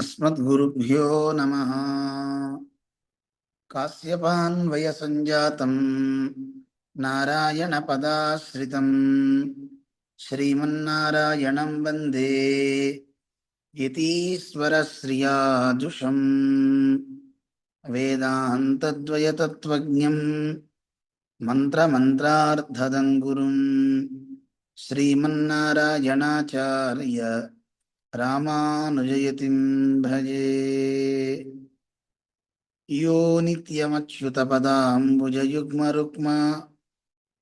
अस्मद्गुरुभ्यो नमः काश्यपान्वयसञ्जातम् नारायणपदाश्रितम् श्रीमन्नारायणं वन्दे यतीश्वरश्रियाजुषम् वेदान्तद्वयतत्त्वज्ञम् मन्त्रमन्त्रार्थदङ्गुरुम् श्रीमन्नारायणाचार्य रामानुजयतिं भजे। यो नित्यमच्युतपदाम्बुजयुग्मरुक्म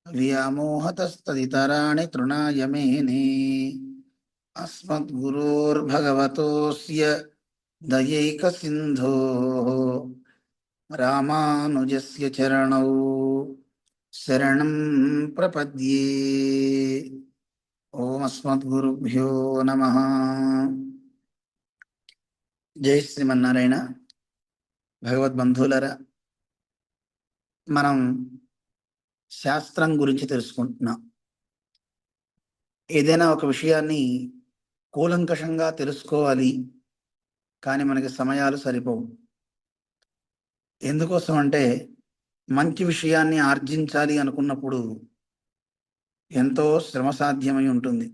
व्यामोहतस्तदितराणि तृणाय मेने। अस्मद्गुरोर्भगवतोऽस्य दयैकसिन्धोः रामानुजस्य चरणौ शरणं प्रपद्ये। ఓం అస్మద్గురుభ్యో నమ. జై శ్రీమన్నారాయణ. భగవద్బంధువులరా మనం శాస్త్రం గురించి తెలుసుకుంటున్నాం. ఏదైనా ఒక విషయాన్ని కూలంకషంగా తెలుసుకోవాలి కానీ మనకి సమయాలు సరిపోవు. ఎందుకోసం అంటే మంచి విషయాన్ని ఆర్జించాలి అనుకున్నప్పుడు ఎంతో శ్రమ సాధ్యమై ఉంటుంది.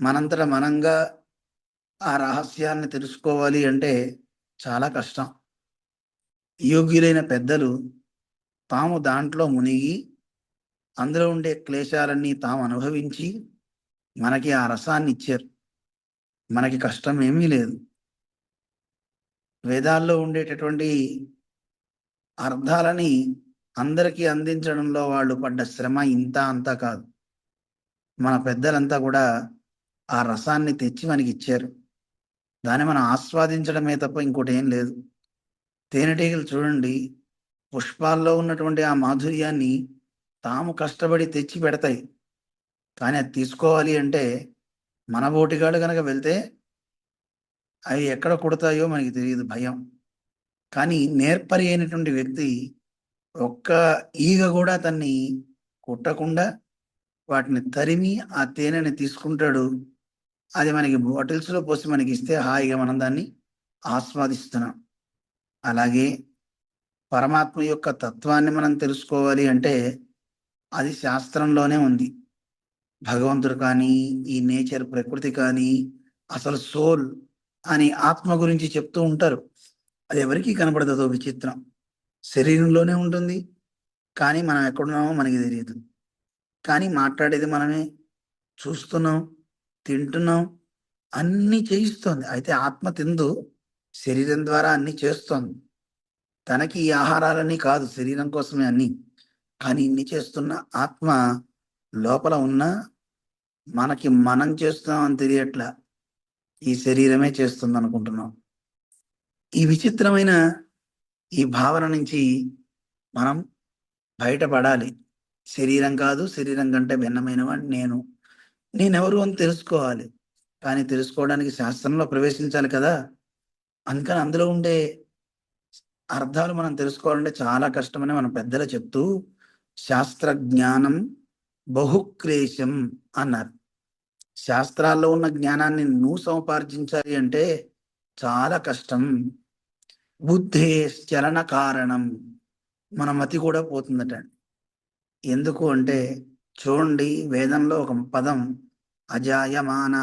మనంతట మనంగా ఆ రహస్యాన్ని తెలుసుకోవాలి అంటే చాలా కష్టం. యోగ్యులైన పెద్దలు తాము దాంట్లో మునిగి అందులో ఉండే క్లేశాలన్నీ తాము అనుభవించి మనకి ఆ రసాన్ని ఇచ్చారు. మనకి కష్టం ఏమీ లేదు. వేదాల్లో ఉండేటటువంటి అర్థాలని అందరికీ అందించడంలో వాళ్ళు పడ్డ శ్రమ ఇంత అంతా కాదు. మన పెద్దలంతా కూడా ఆ రసాన్ని తెచ్చి మనకి ఇచ్చారు. దాన్ని మనం ఆస్వాదించడమే తప్ప ఇంకోటి ఏం లేదు. తేనెటీగలు చూడండి పుష్పాల్లో ఉన్నటువంటి ఆ మాధుర్యాన్ని తాము కష్టపడి తెచ్చి పెడతాయి. కానీ అది తీసుకోవాలి అంటే మన బోటిగాడు కనుక వెళ్తే అవి ఎక్కడ కుడతాయో మనకి తెలియదు భయం. కానీ నేర్పరి అయినటువంటి వ్యక్తి ఒక్క ఈగ కూడా తన్ని కుట్టకుండా వాటిని తరిమి ఆ తేనెని తీసుకుంటాడు. అది మనకి బాటిల్స్లో పోసి మనకి ఇస్తే హాయిగా మనం దాన్ని ఆస్వాదిస్తున్నాం. అలాగే పరమాత్మ యొక్క తత్వాన్ని మనం తెలుసుకోవాలి అంటే అది శాస్త్రంలోనే ఉంది. భగవంతుడు కానీ ఈ నేచర్ ప్రకృతి కానీ అసలు సోల్ అని ఆత్మ గురించి చెప్తూ ఉంటారు. అది ఎవరికి కనపడదు విచిత్రం. శరీరంలోనే ఉంటుంది. కానీ మనం ఎక్కడున్నామో మనకి తెలియదు. కానీ మాట్లాడేది మనమే చూస్తున్నాం తింటున్నాం అన్ని చేయిస్తోంది. అయితే ఆత్మ తిందు శరీరం ద్వారా అన్ని చేస్తోంది. తనకి ఈ ఆహారాలన్నీ కాదు శరీరం కోసమే అన్ని. కానీ ఇన్ని చేస్తున్న ఆత్మ లోపల ఉన్న మనకి మనం చేస్తున్నాం అని తెలియట్లా ఈ శరీరమే చేస్తుంది అనుకుంటున్నాం. ఈ విచిత్రమైన ఈ భావన నుంచి మనం బయటపడాలి. శరీరం కాదు శరీరం కంటే భిన్నమైన వాడు నేను. నేనెవరు అని తెలుసుకోవాలి. కానీ తెలుసుకోవడానికి శాస్త్రంలో ప్రవేశించాలి కదా. అందుకని అందులో ఉండే అర్థాలు మనం తెలుసుకోవాలంటే చాలా కష్టమని మన పెద్దలు చెప్తూ శాస్త్ర జ్ఞానం బహుక్లేశం అన్నారు. శాస్త్రాల్లో ఉన్న జ్ఞానాన్ని నువ్వు సముపార్జించాలి అంటే చాలా కష్టం. బుద్ధే చలన కారణం. మన మతి కూడా పోతుందట. ఎందుకు అంటే చూడండి వేదంలో ఒక పదం అజాయమాన.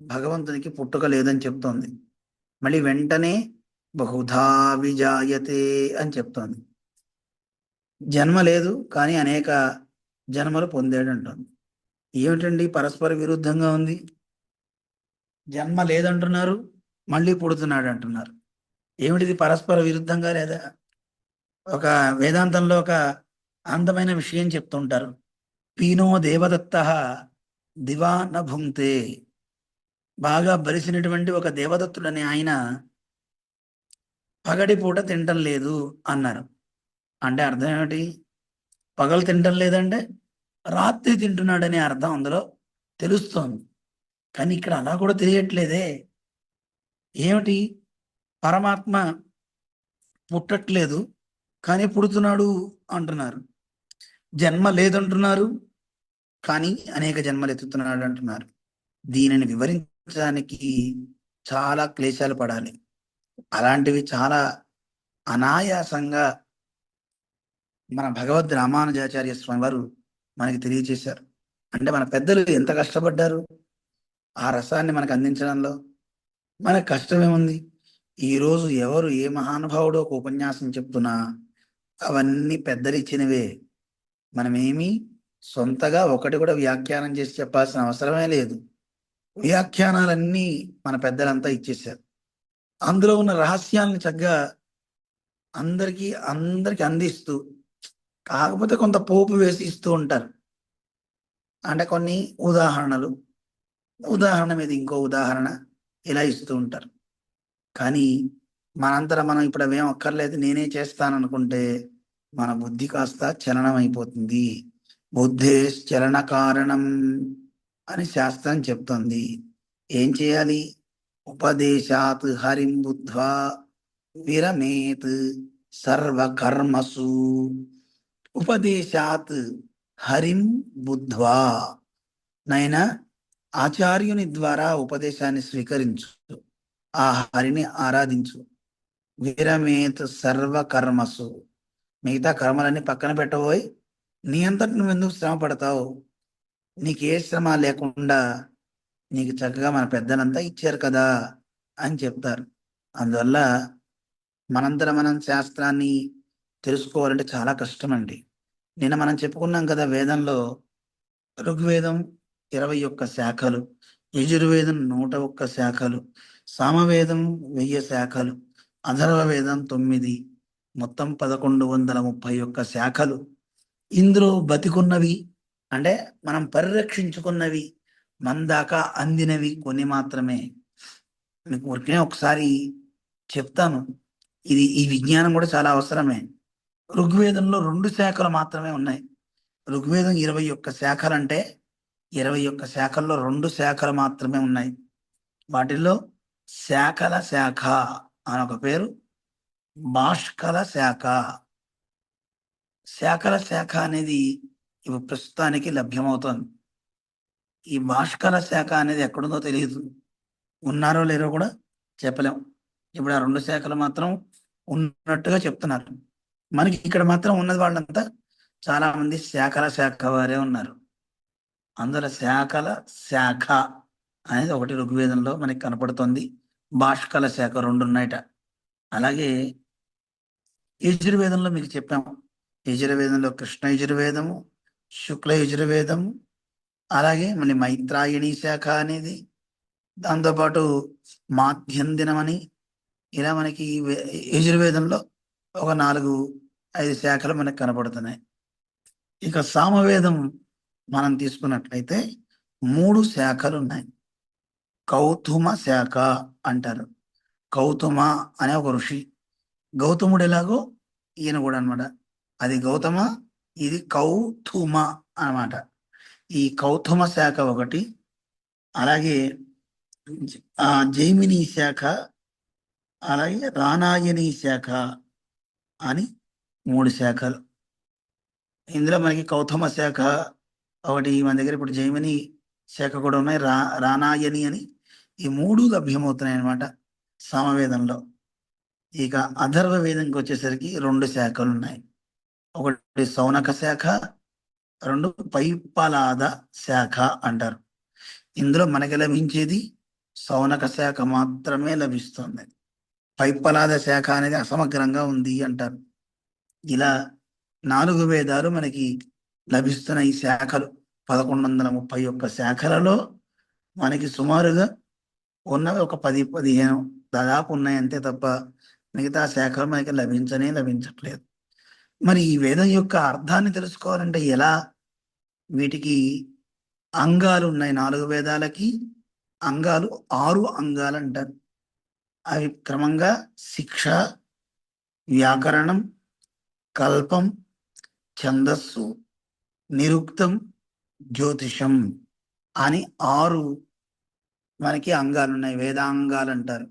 భగవంతునికి పుట్టుక లేదని చెప్తోంది. మళ్ళీ వెంటనే బహుధా విజాయతే అని చెప్తోంది. జన్మ లేదు కానీ అనేక జన్మలు పొందాడు అంటుంది ఏమిటండి పరస్పర విరుద్ధంగా ఉంది? జన్మ లేదంటున్నారు మళ్ళీ పుడుతున్నాడు అంటున్నారు ఏమిటిది పరస్పర విరుద్ధంగా లేదా? ఒక వేదాంతంలో ఒక అందమైన విషయం చెప్తుంటారు. పీనో దేవదత్త దివా నభుంతే బాగా బలిసినటువంటి ఒక దేవదత్తుడని ఆయన పగడి పూట తింటం లేదు అన్నారు. అంటే అర్థం ఏమిటి? పగలు తింటం లేదంటే రాత్రి తింటున్నాడనే అర్థం అందులో తెలుస్తోంది. కానీ ఇక్కడ అలా కూడా తెలియట్లేదే. ఏమిటి? పరమాత్మ పుట్టట్లేదు కానీ పుడుతున్నాడు అంటున్నారు. జన్మ లేదంటున్నారు. కానీ అనేక జన్మలు ఎత్తుతున్నాడు అంటున్నారు. దీనిని వివరించడానికి చాలా క్లేశాలు పడాలి. అలాంటివి చాలా అనాయాసంగా మన భగవద్ రామానుజాచార్య స్వామి వారు మనకి తెలియజేశారు అంటే మన పెద్దలు ఎంత కష్టపడ్డారు? ఆ రసాన్ని మనకు అందించడంలో మనకు కష్టమేముంది? ఈరోజు ఎవరు ఏ మహానుభావుడు ఒక ఉపన్యాసం చెప్తున్నా అవన్నీ పెద్దలు ఇచ్చినవే మనమేమి సొంతగా ఒకటి కూడా వ్యాఖ్యానం చేసి చెప్పాల్సిన అవసరమే లేదు. వ్యాఖ్యానాలన్నీ మన పెద్దలంతా ఇచ్చేశారు. అందులో ఉన్న రహస్యాలను చక్కగా అందరికీ అందరికి అందిస్తూ కాకపోతే కొంత పోపు వేసి ఇస్తూ ఉంటారు. అంటే కొన్ని ఉదాహరణలు ఉదాహరణ మీద ఇంకో ఉదాహరణ ఇలా ఇస్తూ ఉంటారు. కానీ మనంతరం మనం ఇప్పుడు అవేం అక్కర్లేదు నేనే చేస్తాను అనుకుంటే మన బుద్ధి కాస్త చలనం అయిపోతుంది చలన కారణం అని శాస్త్రం చెప్తుంది. ఏం చేయాలి? ఉపదేశాత్ హరిం బుద్ధ్వా విరమేత్ సర్వకర్మసు. ఉపదేశాత్ హరిం బుద్ధ్వా. నైనా ఆచార్యుని ద్వారా ఉపదేశాన్ని స్వీకరించు. ఆ హరిని ఆరాధించు. విరమేత్ సర్వ కర్మసు మిగతా కర్మలన్నీ పక్కన పెట్టబోయి నీ అంతటి నువ్వు ఎందుకు శ్రమ పడతావు? నీకు ఏ శ్రమ లేకుండా నీకు చక్కగా మన పెద్దలంతా ఇచ్చారు కదా అని చెప్తారు. అందువల్ల మనంతరం మనం శాస్త్రాన్ని తెలుసుకోవాలంటే చాలా కష్టం అండి నిన్న మనం చెప్పుకున్నాం కదా వేదంలో ఋగ్వేదం ఇరవై ఒక్క శాఖలు యజుర్వేదం నూట ఒక్క శాఖలు సామవేదం వెయ్యి శాఖలు అధర్వ వేదం తొమ్మిది మొత్తం పదకొండు వందల ముప్పై ఒక్క శాఖలు. ఇందులో బతికున్నవి అంటే మనం పరిరక్షించుకున్నవి మన దాకా అందినవి కొన్ని మాత్రమే. మీకు ఊరికే ఒకసారి చెప్తాను. ఇది ఈ విజ్ఞానం కూడా చాలా అవసరమే. ఋగ్వేదంలో రెండు శాఖలు మాత్రమే ఉన్నాయి. ఋగ్వేదం ఇరవై ఒక్క శాఖలు అంటే ఇరవై ఒక్క శాఖల్లో రెండు శాఖలు మాత్రమే ఉన్నాయి. వాటిల్లో శాఖల శాఖ అని ఒక పేరు భాష్కల శాఖ. శాఖల శాఖ అనేది ఇప్పుడు ప్రస్తుతానికి లభ్యమవుతోంది. ఈ భాష్కల శాఖ అనేది ఎక్కడుందో తెలియదు ఉన్నారో లేరో కూడా చెప్పలేం. ఇప్పుడు ఆ రెండు శాఖలు మాత్రం ఉన్నట్టుగా చెప్తున్నారు. మనకి ఇక్కడ మాత్రం ఉన్నది వాళ్ళంతా చాలా మంది శాఖల శాఖ వారే ఉన్నారు. అందులో శాఖల శాఖ అనేది ఒకటి ఋగ్వేదంలో మనకి కనపడుతుంది. భాష్కల శాఖ రెండు ఉన్నాయట. అలాగే యజుర్వేదంలో మీకు చెప్పాము. యజుర్వేదంలో కృష్ణ యజుర్వేదము శుక్ల యజుర్వేదము అలాగే మళ్ళీ మైత్రాయణి శాఖ అనేది దాంతోపాటు మాధ్యందినం దినమని ఇలా మనకి యజుర్వేదంలో ఒక నాలుగు ఐదు శాఖలు మనకు కనపడుతున్నాయి. ఇక సామవేదం మనం తీసుకున్నట్లయితే మూడు శాఖలు ఉన్నాయి. కౌతుమ శాఖ అంటారు. కౌతుమ అనే ఒక ఋషి గౌతముడు ఎలాగో? ఈయన కూడా అనమాట అది గౌతమ ఇది కౌతుమ అన్నమాట. ఈ కౌతుమ శాఖ ఒకటి అలాగే ఆ జైమిని శాఖ అలాగే రానాయని శాఖ అని మూడు శాఖలు. ఇందులో మనకి కౌతమ శాఖ ఒకటి మన దగ్గర ఇప్పుడు జైమిని శాఖ కూడా ఉన్నాయి. రా రానాయని అని ఈ మూడు లభ్యమవుతున్నాయి అన్నమాట సామవేదంలో. ఇక అధర్వ వేదంకి వచ్చేసరికి రెండు శాఖలు ఉన్నాయి ఒకటి సౌనక శాఖ రెండు పైపలాద శాఖ అంటారు. ఇందులో మనకి లభించేది సౌనక శాఖ మాత్రమే లభిస్తుంది. పైపలాద శాఖ అనేది అసమగ్రంగా ఉంది అంటారు. ఇలా నాలుగు వేదాలు మనకి లభిస్తున్న ఈ శాఖలు. పదకొండు వందల ముప్పై ఒక్క శాఖలలో మనకి సుమారుగా ఉన్నవి ఒక పది పదిహేను దాదాపు ఉన్నాయి అంతే తప్ప మిగతా శాఖలు మనకి లభించనే లభించట్లేదు. మరి ఈ వేదం యొక్క అర్థాన్ని తెలుసుకోవాలంటే ఎలా? వీటికి అంగాలు ఉన్నాయి నాలుగు వేదాలకి అంగాలు ఆరు అంగాలు అంటారు. అవి క్రమంగా శిక్ష వ్యాకరణం కల్పం ఛందస్సు నిరుక్తం జ్యోతిషం అని ఆరు మనకి అంగాలు ఉన్నాయి వేదాంగాలు అంటారు.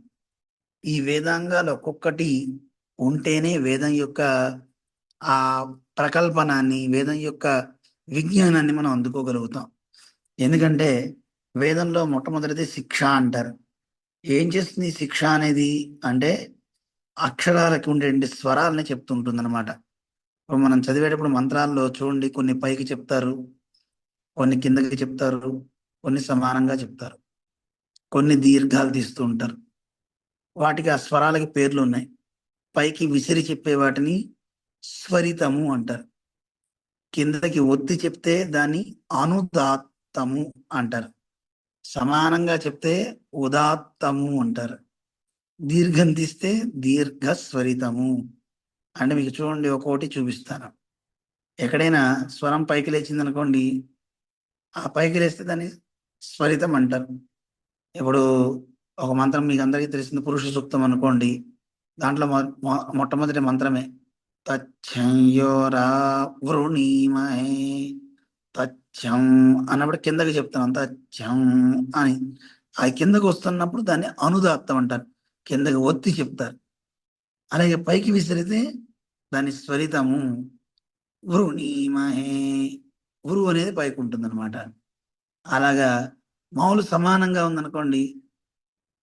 ఈ వేదాంగాలు ఒక్కొక్కటి ఉంటేనే వేదం యొక్క ఆ ప్రకల్పనాన్ని వేదం యొక్క విజ్ఞానాన్ని మనం అందుకోగలుగుతాం. ఎందుకంటే వేదంలో మొట్టమొదటిది శిక్ష అంటారు. ఏం చేస్తుంది శిక్ష అనేది? అంటే అక్షరాలకి ఉండే స్వరాలని చెప్తుంటుంది అనమాట ఇప్పుడు మనం చదివేటప్పుడు మంత్రాల్లో చూడండి కొన్ని పైకి చెప్తారు కొన్ని కిందకి చెప్తారు కొన్ని సమానంగా చెప్తారు కొన్ని దీర్ఘాలు తీస్తూ ఉంటారు. వాటికి ఆ స్వరాలకి పేర్లు ఉన్నాయి. పైకి విసిరి చెప్పే వాటిని స్వరితము అంటారు. కిందకి ఒత్తి చెప్తే దాన్ని అనుదాత్తము అంటారు. సమానంగా చెప్తే ఉదాత్తము అంటారు. దీర్ఘం తీస్తే దీర్ఘ స్వరితము. అంటే మీకు చూడండి ఒక్కోటి చూపిస్తాను. ఎక్కడైనా స్వరం పైకి లేచింది అనుకోండి ఆ పైకి లేస్తే దాన్ని స్వరితం అంటారు. ఇప్పుడు ఒక మంత్రం మీకు అందరికీ తెలిసింది పురుష సూక్తం అనుకోండి. దాంట్లో మొ- మొట్టమొదటి మంత్రమే తచ్చంయోరా వృణీమహే తచ్చం అన్నప్పుడు కిందకి చెప్తాను తచ్చం అని. ఆ కిందకు వస్తున్నప్పుడు దాన్ని అనుదాత్తం అంటారు కిందకి ఒత్తి చెప్తారు. అలాగే పైకి విసిరితే దాని స్వరితము వృణీమహే వృ అనేది పైకి ఉంటుంది అనమాట అలాగా మామూలు సమానంగా ఉందనుకోండి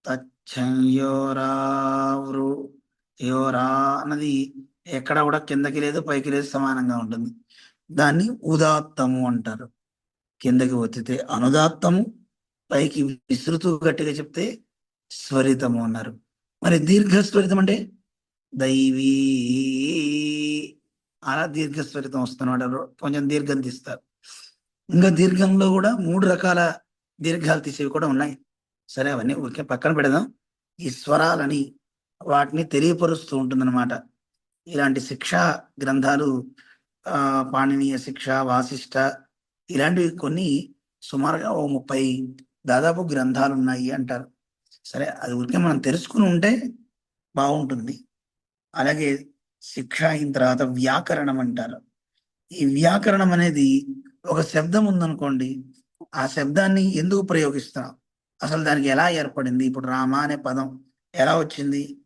తచ్చంయోరా యోరా అన్నది ఎక్కడ కూడా కిందకి లేదు పైకి లేదు సమానంగా ఉంటుంది. దాన్ని ఉదాత్తము అంటారు. కిందకి వచ్చితే అనుదాత్తము పైకి విస్తృతూ గట్టిగా చెప్తే స్వరితము అన్నారు. మరి దీర్ఘస్వరితం అంటే? దైవీ. అలా దీర్ఘస్వరితం వస్తున్నమాట కొంచెం దీర్ఘం తీస్తారు. ఇంకా దీర్ఘంలో కూడా మూడు రకాల దీర్ఘాలు తీసేవి కూడా ఉన్నాయి. సరే అవన్నీ ఊరికే పక్కన పెడదాం. ఈ స్వరాలని వాటిని తెలియపరుస్తూ ఉంటుందన్నమాట. ఇలాంటి శిక్షా గ్రంథాలు పాణినీయ శిక్ష వాసిష్ట ఇలాంటివి కొన్ని సుమారుగా ఓ ముప్పై దాదాపు గ్రంథాలు ఉన్నాయి అంటారు. సరే అది ఊరికే మనం తెలుసుకుని ఉంటే బాగుంటుంది. అలాగే శిక్ష అయిన తర్వాత వ్యాకరణం అంటారు. ఈ వ్యాకరణం అనేది ఒక శబ్దం ఉందనుకోండి ఆ శబ్దాన్ని ఎందుకు ప్రయోగిస్తున్నాం? అసలు దానికి ఎలా ఏర్పడింది? ఇప్పుడు రామ అనే పదం ఎలా వచ్చింది?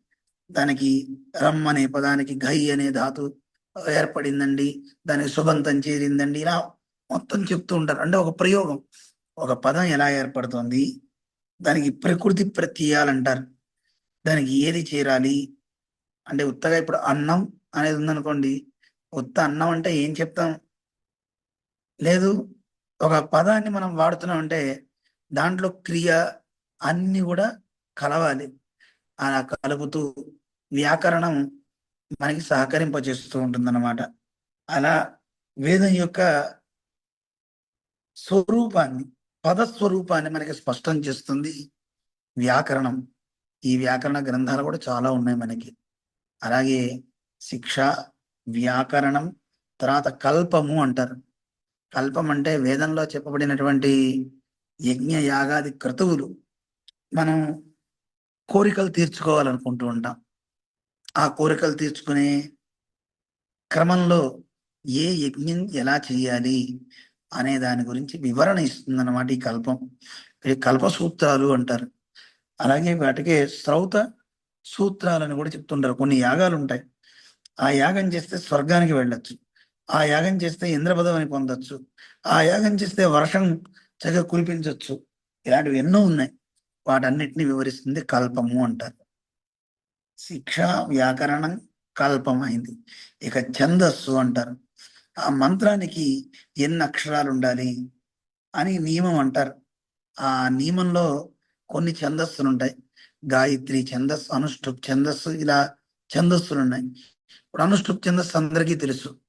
దానికి రమ్ అనే పదానికి ఘై అనే ధాతు ఏర్పడిందండి. దానికి సుబంతం చేరిందండి. ఇలా మొత్తం చెప్తూ ఉంటారు. అంటే ఒక ప్రయోగం. ఒక పదం ఎలా ఏర్పడుతుంది? దానికి ప్రకృతి ప్రత్యయాలంటారు దానికి ఏది చేరాలి? అంటే ఉత్తగా ఇప్పుడు అన్నం అనేది ఉందనుకోండి. ఉత్త అన్నం అంటే ఏం చెప్తాం? లేదు ఒక పదాన్ని మనం వాడుతున్నాం అంటే దాంట్లో క్రియ అన్ని కూడా కలవాలి. అలా కలుపుతూ వ్యాకరణం మనకి సహకరింపజేస్తూ ఉంటుందన్నమాట. అలా వేదం యొక్క స్వరూపాన్ని పద స్వరూపాన్ని మనకి స్పష్టం చేస్తుంది వ్యాకరణం. ఈ వ్యాకరణ గ్రంథాలు కూడా చాలా ఉన్నాయి మనకి. అలాగే శిక్ష వ్యాకరణం తర్వాత కల్పము అంటారు. కల్పం అంటే వేదంలో చెప్పబడినటువంటి యజ్ఞ యాగాది క్రతువులు మనం కోరికలు తీర్చుకోవాలనుకుంటూ ఉంటాం. ఆ కోరికలు తీర్చుకునే క్రమంలో ఏ యజ్ఞం ఎలా చేయాలి అనే దాని గురించి వివరణ ఇస్తుందన్నమాట ఈ కల్పం. ఈ కల్ప సూత్రాలు అంటారు. అలాగే వాటికి శ్రౌత సూత్రాలని కూడా చెప్తుంటారు. కొన్ని యాగాలు ఉంటాయి. ఆ యాగం చేస్తే స్వర్గానికి వెళ్ళొచ్చు. ఆ యాగం చేస్తే ఇంద్రపదవిని పొందొచ్చు. ఆ యాగం చేస్తే వర్షం చక్కగా కురిపించవచ్చు ఇలాంటివి ఎన్నో ఉన్నాయి. వాటన్నిటిని వివరిస్తుంది కల్పము అంటారు. శిక్ష వ్యాకరణం కల్పం అయింది ఇక ఛందస్సు అంటారు. ఆ మంత్రానికి ఎన్ని అక్షరాలు ఉండాలి అని నియమం అంటారు. ఆ నియమంలో కొన్ని ఛందస్సులు ఉంటాయి. గాయత్రి ఛందస్సు అనుష్ఠుప్ ఛందస్సు ఇలా ఛందస్సులు ఉన్నాయి. ఇప్పుడు అనుష్ఠుప్ ఛందస్సు అందరికీ తెలుసు.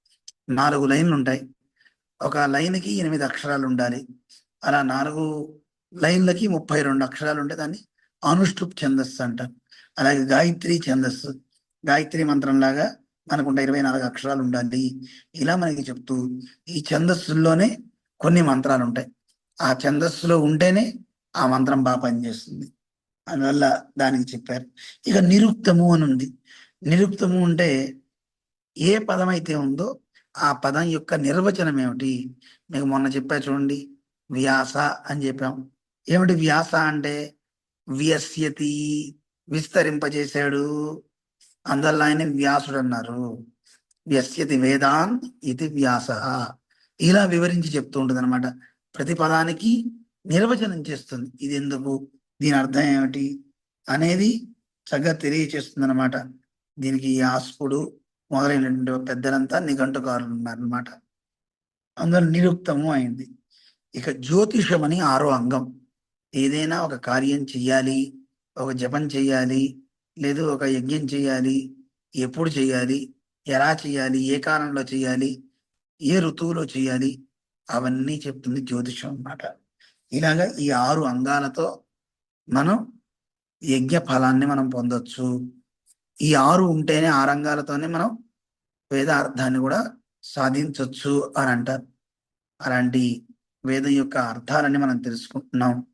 నాలుగు లైన్లు ఉంటాయి. ఒక లైన్కి ఎనిమిది అక్షరాలు ఉండాలి. అలా నాలుగు లైన్లకి ముప్పై రెండు అక్షరాలు ఉంటే దాన్ని అనుష్ఠుప్ ఛందస్సు అంటారు. అలాగే గాయత్రి ఛందస్సు. గాయత్రి మంత్రం లాగా మనకుంట ఇరవై నాలుగు అక్షరాలు ఉండాలి. ఇలా మనకి చెప్తూ ఈ ఛందస్సుల్లోనే కొన్ని మంత్రాలు ఉంటాయి ఆ ఛందస్సులో ఉంటేనే ఆ మంత్రం బాగా పనిచేస్తుంది. అందువల్ల దానికి చెప్పారు. ఇక నిరుక్తము అని ఉంది. నిరుక్తము అంటే ఏ పదం అయితే ఉందో ఆ పదం యొక్క నిర్వచనం ఏమిటి? మీకు మొన్న చెప్పా చూడండి. వ్యాస అని చెప్పాం. ఏమిటి వ్యాస అంటే? వ్యస్యతి విస్తరింపజేశాడు. అందువల్ల ఆయన వ్యాసుడు అన్నారు వ్యస్యతి వేదాన్ ఇది వ్యాస ఇలా వివరించి చెప్తూ ఉంటుంది అనమాట ప్రతి పదానికి నిర్వచనం చేస్తుంది. ఇది ఎందుకు? దీని అర్థం ఏమిటి? అనేది చక్కగా తెలియచేస్తుంది అనమాట దీనికి యాస్పుడు మొదలైనటువంటి పెద్దలంతా నిఘంటుకారులు ఉన్నారనమాట అందులో నిరుక్తము అయింది. ఇక జ్యోతిషం అని ఆరో అంగం. ఏదైనా ఒక కార్యం చెయ్యాలి ఒక జపం చెయ్యాలి లేదు ఒక యజ్ఞం చేయాలి ఎప్పుడు చేయాలి ఎలా చేయాలి ఏ కాలంలో చేయాలి ఏ ఋతువులో చేయాలి అవన్నీ చెప్తుంది జ్యోతిషం అన్నమాట. ఇలాగా ఈ ఆరు అంగాలతో మనం యజ్ఞ ఫలాన్ని మనం పొందొచ్చు. ఈ ఆరు ఉంటేనే ఆ రంగాలతోనే మనం వేదార్థాన్ని కూడా సాధించవచ్చు అని అంటారు. అలాంటి వేదం యొక్క అర్థాలని మనం తెలుసుకుంటున్నాం.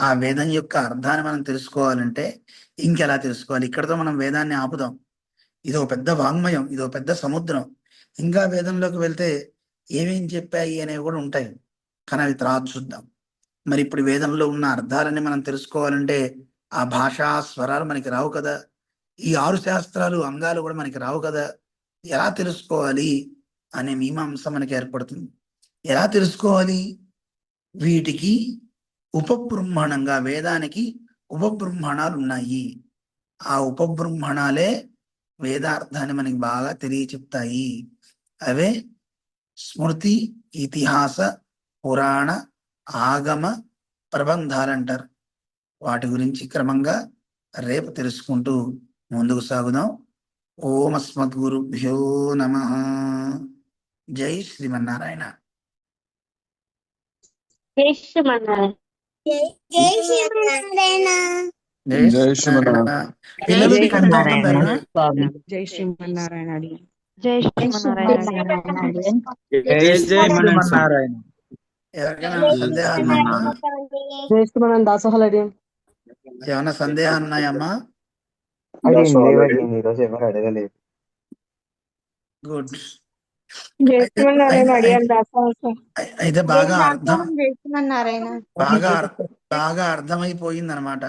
ఆ వేదం యొక్క అర్థాన్ని మనం తెలుసుకోవాలంటే ఇంకెలా తెలుసుకోవాలి? ఇక్కడతో మనం వేదాన్ని ఆపుదాం. ఇదో పెద్ద వాంగ్మయం ఇదో పెద్ద సముద్రం. ఇంకా వేదంలోకి వెళ్తే ఏమేం చెప్పాయి అనేవి కూడా ఉంటాయి. కానీ అవి తర్వాత చూద్దాం. మరి ఇప్పుడు వేదంలో ఉన్న అర్థాలని మనం తెలుసుకోవాలంటే ఆ భాషా స్వరాలు మనకి రావు కదా. ఈ ఆరు శాస్త్రాలు అంగాలు కూడా మనకి రావు కదా. ఎలా తెలుసుకోవాలి అనే మీమాంస మనకి ఏర్పడుతుంది. ఎలా తెలుసుకోవాలి? వీటికి ఉపబృంహణంగా వేదానికి ఉపబ్రహ్మాణాలు ఉన్నాయి. ఆ ఉపబ్రహ్మాణాలే వేదార్థాన్ని మనకి బాగా తెలియచెప్తాయి. అవే స్మృతి ఇతిహాస పురాణ ఆగమ ప్రబంధాలు అంటారు వాటి గురించి క్రమంగా రేపు తెలుసుకుంటూ ముందుకు సాగుదాం. ఓం అస్మద్గురుభ్యో నమ. జై శ్రీమన్నారాయణ. జై శ్రీమన్నారాయణ జై శ్రీమన్నారాయణ జై శ్రీమన్నారాయణ. పిల్లలు జై శ్రీమన్నారాయణ జై శ్రీమన్నారాయణ జై జై శ్రీమన్నారాయణ ఎవరికైనా సందేహాలు ఉన్నాయమ్మా? జై శ్రీమన్నారాయణ దాసోహల్ అడి ఏమైనా సందేహాలు ఉన్నాయమ్మా గుడ్. అడిగాను అయితే బాగా అర్థం బాగా అర్థ- బాగా అర్థమైపోయింది అనమాట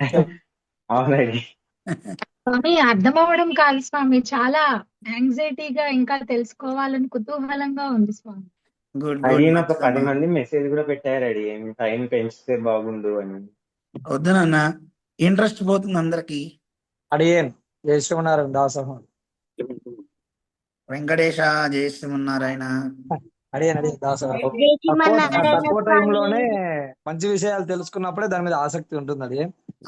స్వామి అర్థం అవ్వడం కాదు స్వామి చాలా యాంగ్జైటీగా ఇంకా తెలుసుకోవాలని కుతూహలంగా ఉంది స్వామి. గుడ్ అడిగిన ఒక పది మంది మెసేజ్ కూడా పెట్టారు అడి టైం పెంచితే బాగుండు అని. ఇంట్రెస్ట్ పోతుంది అందరికి. అడియన్ జై శ్రీమన్నారాయణ దాసోహం వెంకటేశ జయ శ్రీమన్నారాయణ తక్కువ తక్కువ టైంలోనే మంచి విషయాలు తెలుసుకున్నప్పుడే దాని మీద ఆసక్తి ఉంటుంది అది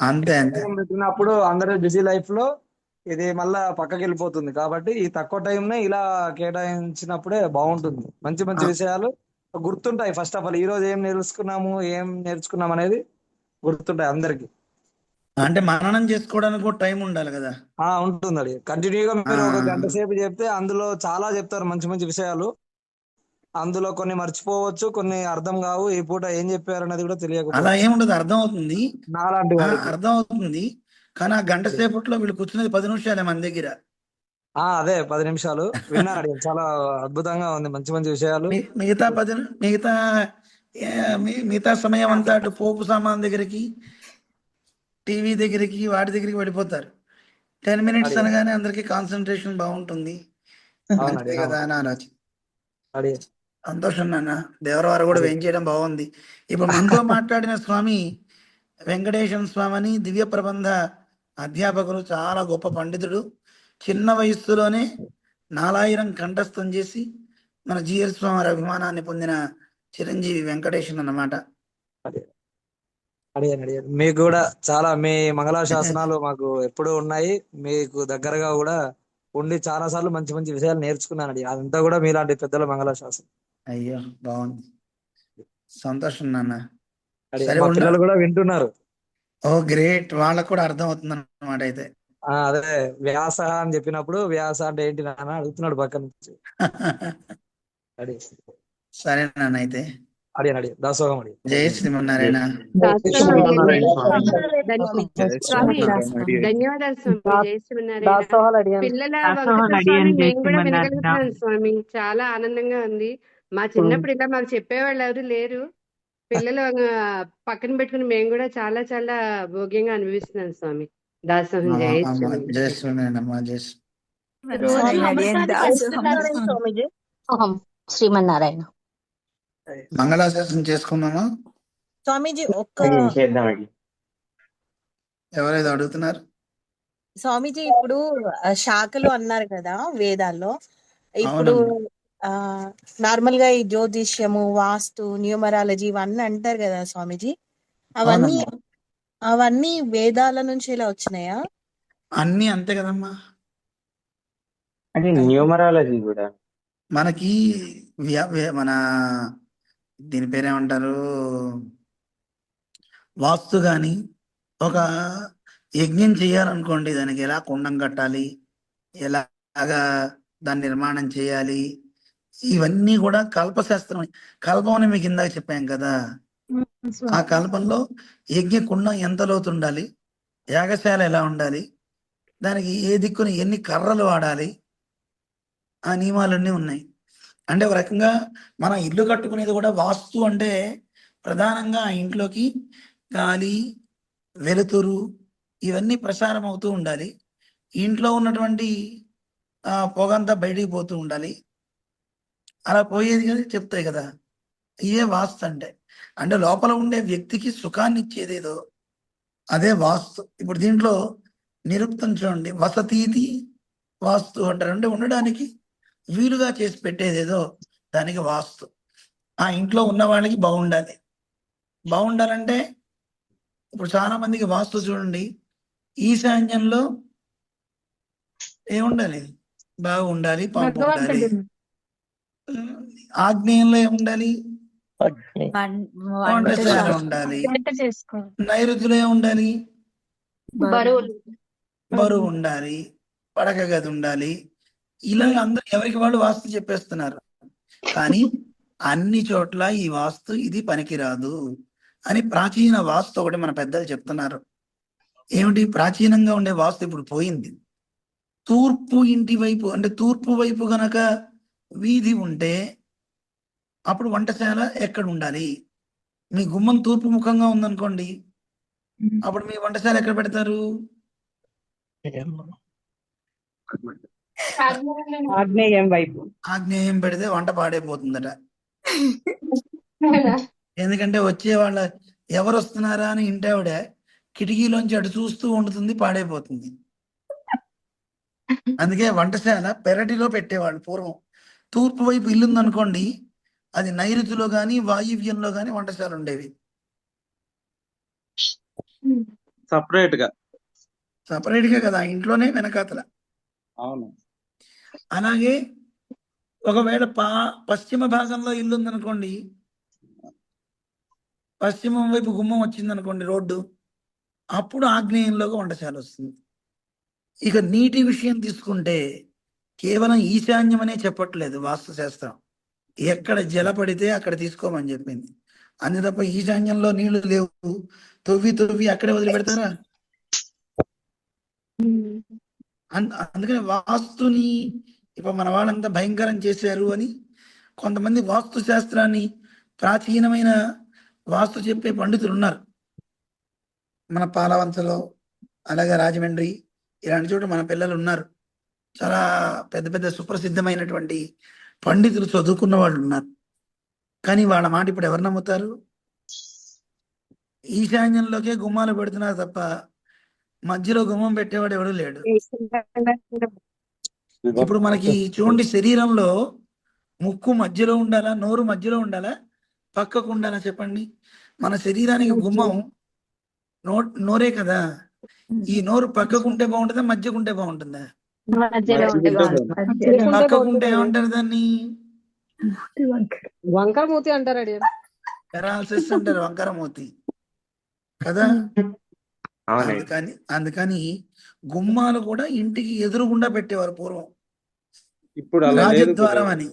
అంతే. అంతే పెట్టినప్పుడు అందరూ బిజీ లైఫ్లో ఇది మళ్ళా పక్కకి వెళ్ళిపోతుంది కాబట్టి ఈ తక్కువ టైంనే ఇలా కేటాయించినప్పుడే బాగుంటుంది. మంచి మంచి. విషయాలు గుర్తుంటాయి ఫస్ట్ ఆఫ్ ఆల్. ఈ రోజు ఏం నేర్చుకున్నాము ఏం నేర్చుకున్నాం అనేది గుర్తుంటాయి అందరికి. అంటే మననం చేసుకోవడానికి కూడా టైం ఉండాలి కదా. ఆ ఉంటుంది అది కంటిన్యూగా మీరు ఒక. గంట సేపు చెప్తే అందులో చాలా చెప్తారు మంచి మంచి విషయాలు. అందులో కొన్ని మర్చిపోవచ్చు కొన్ని అర్థం కావు ఈ పూట ఏం చెప్పారు అనేది కూడా అలా తెలియకపోవచ్చు ఏముండదు అర్థం అవుతుంది. నాలాంటి అర్థం అవుతుంది. కానీ ఆ గంట సేపట్లో వీళ్ళు కూర్చునేది పది నిమిషాలే మన దగ్గర. ఆ అదే పది నిమిషాలు. విన్నాను అడిగాను చాలా అద్భుతంగా ఉంది మంచి మంచి విషయాలు. మిగతా పది మిగతా మిగతా సమయం అంతా అటు పోపు సామాన్ దగ్గరికి టీవీ దగ్గరికి వాటి దగ్గరికి వెళ్ళిపోతారు. Ten minutes. అనగానే అందరికి కాన్సన్ట్రేషన్ బాగుంటుంది. అంతే కదా అని ఆలోచన సంతోషం నాన్న. దేవరవారు కూడా వేం చేయడం బాగుంది. ఇప్పుడు మనతో మాట్లాడిన స్వామి వెంకటేశ్వర స్వామి అని దివ్య ప్రబంధ అధ్యాపకులు చాలా గొప్ప పండితుడు. చిన్న వయస్సులోనే నాలాయిరం కంఠస్థం చేసి మన జిఎల్ స్వామి వారి అభిమానాన్ని పొందిన చిరంజీవి వెంకటేశ్వర అన్నమాట. అడిగాను అడిగాను మీకు కూడా చాలా మీ మంగళ శాసనాలు మాకు ఎప్పుడూ ఉన్నాయి. మీకు దగ్గరగా కూడా ఉండి చాలా సార్లు మంచి మంచి విషయాలు నేర్చుకున్నాను అడిగి అదంతా కూడా మీలాంటి పెద్దల మంగళ శాసనం. అయ్యో బాగుంది. సంతోషం నాన్న. పిల్లలు కూడా వింటున్నారు. Oh great. వాళ్ళకు కూడా అర్థం అవుతుంది అన్నమాట అయితే అదే వ్యాస అని చెప్పినప్పుడు వ్యాస అంటే ఏంటి నాన్న? అడుగుతున్నాడు పక్క నుంచి సరే నాన్న అయితే. అడిగాను అడిగాను దాసోహం అడిగాను జయ శ్రీమన్నారాయణ స్వామి ధన్యవాదాలు స్వామి శ్రీమన్నారాయణ పిల్లల చాలా ఆనందంగా ఉంది. మా చిన్నప్పుడు ఇలా మాకు చెప్పేవాళ్ళు ఎవరు లేరు. పిల్లలు పక్కన పెట్టుకుని మేము కూడా చాలా చాలా భోగ్యంగా అనుభవిస్తున్నాం స్వామి. దాసోహం జయ శ్రీమన్నారాయణ. మంగళాశాసనం చేసుకుందామా స్వామీజీ ఒక్క ఎవరైతే అడుగుతున్నారు? స్వామీజీ ఇప్పుడు ఆ, శాఖలు అన్నారు కదా వేదాల్లో. ఇప్పుడు. ఆ నార్మల్గా ఈ జ్యోతిష్యము వాస్తు న్యూమరాలజీ ఇవన్నీ అంటారు కదా స్వామీజీ. అవన్నీ అవునమ్మా. అవన్నీ వేదాల నుంచి ఇలా వచ్చినాయా? అన్నీ అంతే కదమ్మా. అంటే న్యూమరాలజీ కూడా. మనకి వ్య- వ్య- మన దీని పేరేమంటారు? వాస్తు కానీ ఒక యజ్ఞం చేయాలనుకోండి దానికి ఎలా కుండం కట్టాలి? ఎలాగా దాన్ని నిర్మాణం చేయాలి? ఇవన్నీ కూడా కల్పశాస్త్రం కల్పం అని మీకు ఇందాక చెప్పాం కదా. ఆ కల్పంలో యజ్ఞ కుండం ఎంత లోతు ఉండాలి? యాగశాల ఎలా ఉండాలి? దానికి ఏ దిక్కున ఎన్ని కర్రలు వాడాలి? ఆ నియమాలన్నీ ఉన్నాయి. అంటే ఒక రకంగా మనం ఇల్లు కట్టుకునేది కూడా వాస్తు అంటే ప్రధానంగా ఆ ఇంట్లోకి గాలి వెలుతురు ఇవన్నీ ప్రసారం అవుతూ ఉండాలి. ఇంట్లో ఉన్నటువంటి పొగంతా బయటికి పోతూ ఉండాలి. అలా పోయేది కదా చెప్తాయి కదా. ఇవే వాస్తు అంటే. అంటే లోపల ఉండే వ్యక్తికి సుఖాన్ని ఇచ్చేదేదో అదే వాస్తు. ఇప్పుడు దీంట్లో నిరుక్తం చూడండి. వసతీతి వాస్తు అంటారు. అంటే ఉండడానికి వీలుగా చేసి పెట్టేదేదో దానికి వాస్తు. ఆ ఇంట్లో ఉన్న వాళ్ళకి బాగుండాలి. బాగుండాలంటే ఇప్పుడు చాలా మందికి వాస్తు చూడండి. ఈశాన్యంలో ఏముండాలి? బాగుండాలి పంపు ఉండాలి ఆగ్నేయంలో ఏముండాలి. ఉండాలి నైరుతిలో ఏముండాలి? బరువు ఉండాలి. పడక గది ఉండాలి. ఇలా అందరూ ఎవరికి వాళ్ళు వాస్తు చెప్పేస్తున్నారు? కానీ అన్ని చోట్ల ఈ వాస్తు ఇది పనికిరాదు అని ప్రాచీన వాస్తు ఒకటి మన పెద్దలు చెప్తున్నారు. ఏమిటి? ప్రాచీనంగా ఉండే వాస్తు ఇప్పుడు పోయింది. తూర్పు ఇంటి వైపు అంటే తూర్పు వైపు గనక వీధి ఉంటే అప్పుడు వంటశాల ఎక్కడ ఉండాలి? మీ గుమ్మం తూర్పు ముఖంగా ఉందనుకోండి. అప్పుడు మీ వంటశాల ఎక్కడ పెడతారు? ఆగ్నేయం వైపు. ఆగ్నేయం పెడితే వంట పాడైపోతుందట. ఎందుకంటే వచ్చే వాళ్ళ ఎవరు వస్తున్నారా అని ఇంటావిడ కిటికీలోంచి అటు చూస్తూ వండుతుంది పాడైపోతుంది. అందుకే వంటశాల పెరటిలో పెట్టేవాళ్ళు పూర్వం. తూర్పు వైపు ఇల్లు ఉందనుకోండి అది నైరుతిలో గాని వాయువ్యంలో గాని వంటశాల ఉండేవి. సపరేట్గా సపరేట్గా కదా ఇంట్లోనే వెనకాతల. అవును. అలాగే ఒకవేళ పా పశ్చిమ భాగంలో ఇల్లు ఉందనుకోండి పశ్చిమం వైపు గుమ్మం వచ్చిందనుకోండి రోడ్డు అప్పుడు ఆగ్నేయంలోకి వంటశాల వస్తుంది. ఇక నీటి విషయం తీసుకుంటే కేవలం ఈశాన్యం అనే చెప్పట్లేదు వాస్తుశాస్త్రం. ఎక్కడ జల పడితే అక్కడ తీసుకోమని చెప్పింది. అందు తప్ప ఈశాన్యంలో నీళ్ళు లేవు. తవ్వి తవ్వి అక్కడే వదిలిపెడతారా? అందుకని వాస్తుని ఇప్పుడు మన వాళ్ళంతా భయంకరం చేశారు అని కొంతమంది వాస్తు శాస్త్రాన్ని ప్రాచీనమైన వాస్తు చెప్పే పండితులు ఉన్నారు. మన పాలవంతలో అలాగే రాజమండ్రి ఇలాంటి చోట మన పిల్లలు ఉన్నారు. చాలా పెద్ద పెద్ద సుప్రసిద్ధమైనటువంటి పండితులు చదువుకున్న వాళ్ళు ఉన్నారు. కానీ వాళ్ళ మాట ఇప్పుడు ఎవరు నమ్ముతారు? ఈశాన్యంలోకే గుమ్మాలు పెడుతున్నారు తప్ప మధ్యలో గుమ్మం పెట్టేవాడు ఎవడు లేడు. ఇప్పుడు మనకి చూడండి శరీరంలో ముక్కు మధ్యలో ఉండాలా నోరు మధ్యలో ఉండాలా పక్కకు ఉండాలా చెప్పండి? మన శరీరానికి గుమ్మం నో నోరే కదా. ఈ నోరు పక్కకు ఉంటే బాగుంటుందా మధ్యకు ఉంటే బాగుంటుందా? మధ్యలో ఉంటే బాగుంటుంది. పక్కకు ఉంటే ఏమంటారు దాన్ని? వంకర మూతి అంటారు పెరాలసిస్ అంటారు వంకరమూతి. కదా? అందుకని అందుకని గుమ్మాలు కూడా ఇంటికి ఎదురుగుండా పెట్టేవారు పూర్వం. ఇప్పుడు అలా లేదు రాజద్వారం అని.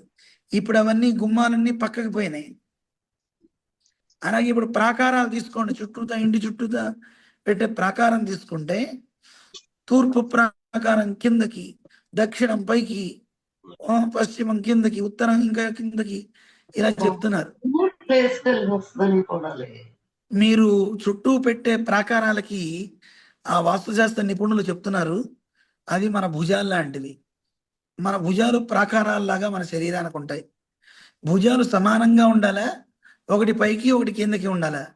ఇప్పుడు అవన్నీ గుమ్మాలన్నీ పక్కకి పోయినాయి. అలాగే ఇప్పుడు ప్రాకారాలు తీసుకోండి. చుట్టూతా ఇంటి చుట్టూతా పెట్టే ప్రాకారం తీసుకుంటే తూర్పు ప్రాకారం కిందకి దక్షిణం పైకి పశ్చిమం కిందకి ఉత్తరం ఇంకా కిందకి ఇలా చెప్తున్నారు. మీరు చుట్టూ పెట్టే ప్రాకారాలకి ఆ వాస్తుశాస్త్ర నిపుణులు చెప్తున్నారు. అవి మన భుజాలు లాంటివి. మన భుజాలు ప్రాకారాల్లాగా మన శరీరానికి ఉంటాయి. భుజాలు సమానంగా ఉండాలా? ఒకటి పైకి ఒకటి కిందకి ఉండాలా?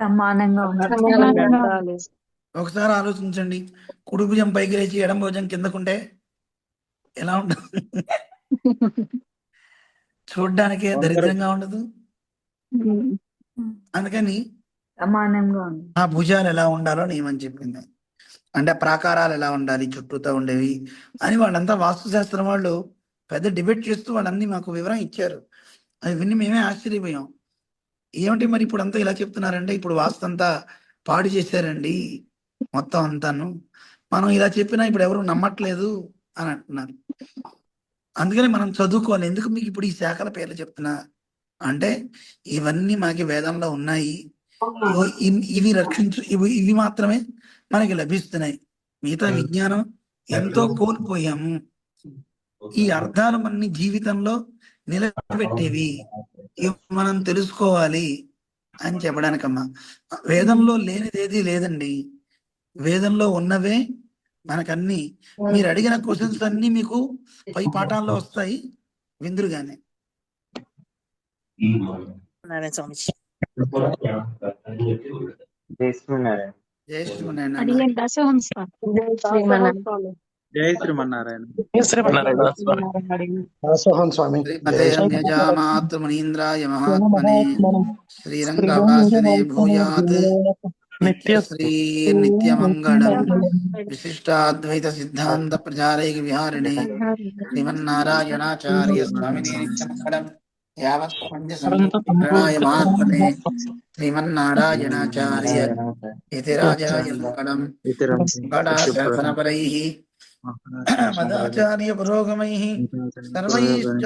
సమానంగా ఉండాలి. ఒకసారి ఆలోచించండి. కుడి భుజం పైకి లేచి ఎడం భుజం కిందకుంటే ఎలా ఉంటుంది? చూడ్డానికే దరిద్రంగా ఉండదు. అందుకని సమానంగా ఉంది. ఆ భుజాలు ఎలా ఉండాలో నియమం చెప్పింది. అంటే ప్రాకారాలు ఎలా ఉండాలి చుట్టూతో ఉండేవి అని వాళ్ళంతా వాస్తుశాస్త్రం వాళ్ళు పెద్ద డిబేట్ చేస్తూ వాళ్ళన్నీ మాకు వివరం ఇచ్చారు. అది విని మేమే ఆశ్చర్యపోయాం. ఏమిటి మరి ఇప్పుడు అంతా ఇలా చెప్తున్నారంటే ఇప్పుడు వాస్తు అంతా పాడు చేశారండి మొత్తం అంతాను. మనం ఇలా చెప్పినా ఇప్పుడు ఎవరు నమ్మట్లేదు అని అంటున్నారు. అందుకని మనం చదువుకోవాలి. ఎందుకు మీకు ఇప్పుడు ఈ శాఖల పేర్లు చెప్తున్నా? అంటే ఇవన్నీ మాకి వేదంలో ఉన్నాయి. ఇవి రక్షించు ఇవి ఇవి మాత్రమే మనకి లభిస్తున్నాయి. మిగతా విజ్ఞానం ఎంతో కోల్పోయాము ఈ అర్థాలు మన జీవితంలో నిలబెట్టేవి. మనం తెలుసుకోవాలి అని చెప్పడానికమ్మా. వేదంలో లేనిదేది లేదండి. వేదంలో ఉన్నవే మనకన్నీ. మీరు అడిగిన క్వశ్చన్స్ అన్ని మీకు పై పాఠాల్లో వస్తాయి. విందురుగానే. నారాయణ స్వామిజీ జై శ్రీనారాయణ జయ శ్రీమన్నారాయణ. అడిగండి దాసోహం స్వామి జై శ్రీమన్నారాయణ. దాసోహం స్వామి శ్రీమతే అన్యజామాతృమునీంద్రాయ మహాత్మనే. శ్రీరంగవాసినే భూయాత్. నిత్యశ్రీ నిత్యమంగళం విశిష్టాద్వైత సిద్ధాంత ప్రచారైక విహారిణే. శ్రీమన్నారాయణాచార్య స్వామినే నిత్యమంగళం యావత్ పుణ్య సంప్రాయ మహాత్మనే శ్రీమన్నారాయణాచార్య ఇతి రాజాయ మంగళం మంగళాశాసనపరైః మదాచార్య పురోగమైః సర్వైశ్చ